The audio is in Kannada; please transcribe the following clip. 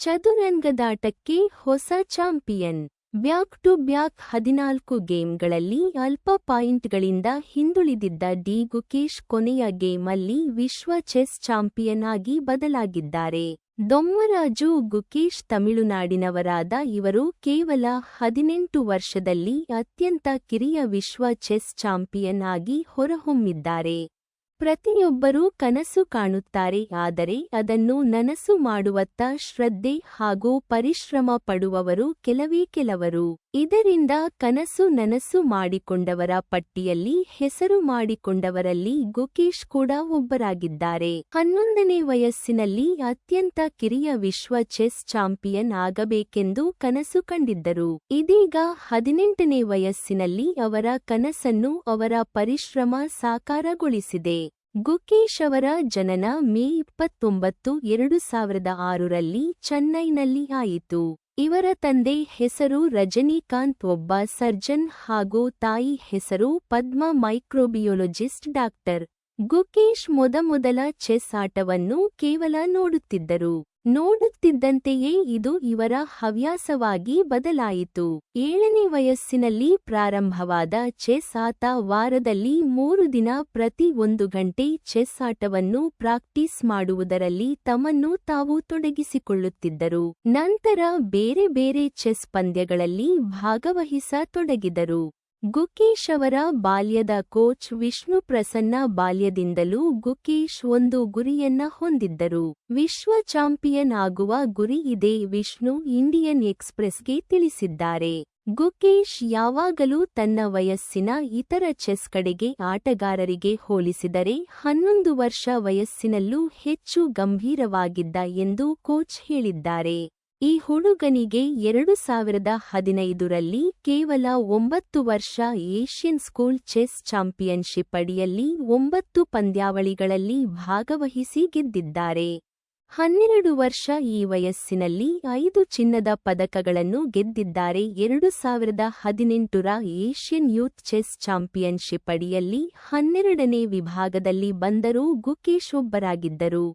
ಚದುರಂಗದಾಟಕ್ಕೆ ಹೊಸ ಚಾಂಪಿಯನ್. ಬ್ಯಾಕ್ ಟು ಬ್ಯಾಕ್ ಹದಿನಾಲ್ಕು ಗೇಮ್ಗಳಲ್ಲಿ ಅಲ್ಪ ಪಾಯಿಂಟ್ಗಳಿಂದ ಹಿಂದುಳಿದಿದ್ದ ಡಿ ಗುಕೇಶ್ ಕೊನೆಯ ಗೇಮಲ್ಲಿ ವಿಶ್ವ ಚೆಸ್ ಚಾಂಪಿಯನ್ ಆಗಿ ಬದಲಾಗಿದ್ದಾರೆ. ದೊಮ್ಮರಾಜು ಗುಕೇಶ್ ತಮಿಳುನಾಡಿನವರಾದ ಇವರು ಕೇವಲ ಹದಿನೆಂಟು ವರ್ಷದಲ್ಲಿ ಅತ್ಯಂತ ಕಿರಿಯ ವಿಶ್ವ ಚೆಸ್ ಚಾಂಪಿಯನ್ ಆಗಿ ಹೊರಹೊಮ್ಮಿದ್ದಾರೆ. ಪ್ರತಿಯೊಬ್ಬರೂ ಕನಸು ಕಾಣುತ್ತಾರೆ ಆದರೆ ಅದನ್ನು ನನಸು ಮಾಡುವತ್ತ ಶ್ರದ್ಧೆ ಹಾಗೂ ಪರಿಶ್ರಮ ಪಡುವವರು ಕೆಲವೇ ಕೆಲವರು. ಇದರಿಂದ ಕನಸು ನನಸು ಮಾಡಿಕೊಂಡವರ ಪಟ್ಟಿಯಲ್ಲಿ ಹೆಸರು ಮಾಡಿಕೊಂಡವರಲ್ಲಿ ಗುಕೇಶ್ ಕೂಡ ಒಬ್ಬರಾಗಿದ್ದಾರೆ. ಹನ್ನೊಂದನೇ ವಯಸ್ಸಿನಲ್ಲಿ ಅತ್ಯಂತ ಕಿರಿಯ ವಿಶ್ವ ಚೆಸ್ ಚಾಂಪಿಯನ್ ಆಗಬೇಕೆಂದು ಕನಸು ಕಂಡಿದ್ದರು. ಇದೀಗ ಹದಿನೆಂಟನೇ ವಯಸ್ಸಿನಲ್ಲಿ ಅವರ ಕನಸನ್ನು ಅವರ ಪರಿಶ್ರಮ ಸಾಕಾರಗೊಳಿಸಿದೆ. ಗುಕೇಶ್ ಅವರ ಜನನ ಮೇ ಇಪ್ಪತ್ತೊಂಬತ್ತು, ಎರಡು ಸಾವಿರದ ಆರರಲ್ಲಿ ಚೆನ್ನೈನಲ್ಲಿ ಆಯಿತು. ಇವರ ತಂದೆ ಹೆಸರು ರಜನಿಕಾಂತ್ ಒಬ್ಬ ಸರ್ಜನ್ ಹಾಗೂ ತಾಯಿ ಹೆಸರು ಪದ್ಮ ಮೈಕ್ರೋಬಿಯೋಲಜಿಸ್ಟ್ ಡಾಕ್ಟರ್. ಗುಕೇಶ್ ಮೊದಮೊದಲ ಚೆಸ್ ಆಟವನ್ನು ಕೇವಲ ನೋಡುತ್ತಿದ್ದರು. ನೋಡುತ್ತಿದ್ದಂತೆಯೇ ಇದು ಇವರ ಹವ್ಯಾಸವಾಗಿ ಬದಲಾಯಿತು. ಏಳನೇ ವಯಸ್ಸಿನಲ್ಲಿ ಪ್ರಾರಂಭವಾದ ಚೆಸ್ ಆತ ವಾರದಲ್ಲಿ ಮೂರು ದಿನ ಪ್ರತಿ ಒಂದು ಗಂಟೆ ಚೆಸ್ ಆಟವನ್ನು ಪ್ರಾಕ್ಟೀಸ್ ಮಾಡುವುದರಲ್ಲಿ ತಮ್ಮನ್ನು ತಾವು ತೊಡಗಿಸಿಕೊಳ್ಳುತ್ತಿದ್ದರು. ನಂತರ ಬೇರೆ ಬೇರೆ ಚೆಸ್ ಪಂದ್ಯಗಳಲ್ಲಿ ಭಾಗವಹಿಸತೊಡಗಿದರು ಗುಕೇಶ್ ಅವರ ಬಾಲ್ಯದ ಕೋಚ್ ವಿಷ್ಣು ಪ್ರಸನ್ನ ಬಾಲ್ಯದಿಂದಲೂ ಗುಕೇಶ್ ಒಂದು ಗುರಿಯನ್ನ ಹೊಂದಿದ್ದರು. ವಿಶ್ವ ಚಾಂಪಿಯನ್ ಆಗುವ ಗುರಿ ಇದೆ ವಿಷ್ಣು ಇಂಡಿಯನ್ ಎಕ್ಸ್‌ಪ್ರೆಸ್ಗೆ ತಿಳಿಸಿದ್ದಾರೆ. ಗುಕೇಶ್ ಯಾವಾಗಲೂ ತನ್ನ ವಯಸ್ಸಿನ ಇತರ ಚೆಸ್ ಕಡೆಗೆ ಆಟಗಾರರಿಗೆ ಹೋಲಿಸಿದರೆ ಹನ್ನೊಂದು ವರ್ಷ ವಯಸ್ಸಿನಲ್ಲೂ ಹೆಚ್ಚು ಗಂಭೀರವಾಗಿದ್ದ ಎಂದು ಕೋಚ್ ಹೇಳಿದ್ದಾರೆ. ಈ ಹುಡುಗನಿಗೆ ಎರಡು ಸಾವಿರದ ಹದಿನೈದರಲ್ಲಿ ಕೇವಲ ಒಂಬತ್ತು ವರ್ಷ ಏಷ್ಯನ್ ಸ್ಕೂಲ್ ಚೆಸ್ ಚಾಂಪಿಯನ್ಶಿಪ್ ಅಡಿಯಲ್ಲಿ ಒಂಬತ್ತು ಪಂದ್ಯಾವಳಿಗಳಲ್ಲಿ ಭಾಗವಹಿಸಿ ಗೆದ್ದಿದ್ದಾರೆ. ಹನ್ನೆರಡು ವರ್ಷ ಈ ವಯಸ್ಸಿನಲ್ಲಿ ಐದು ಚಿನ್ನದ ಪದಕಗಳನ್ನು ಗೆದ್ದಿದ್ದಾರೆ. ಎರಡು ಸಾವಿರದ ಹದಿನೆಂಟರ ಏಷ್ಯನ್ ಯೂತ್ ಚೆಸ್ ಚಾಂಪಿಯನ್ಶಿಪ್ ಅಡಿಯಲ್ಲಿ ಹನ್ನೆರಡನೇ ವಿಭಾಗದಲ್ಲಿ ಬಂದರೂ ಗುಕೇಶ್ ಒಬ್ಬರಾಗಿದ್ದರು.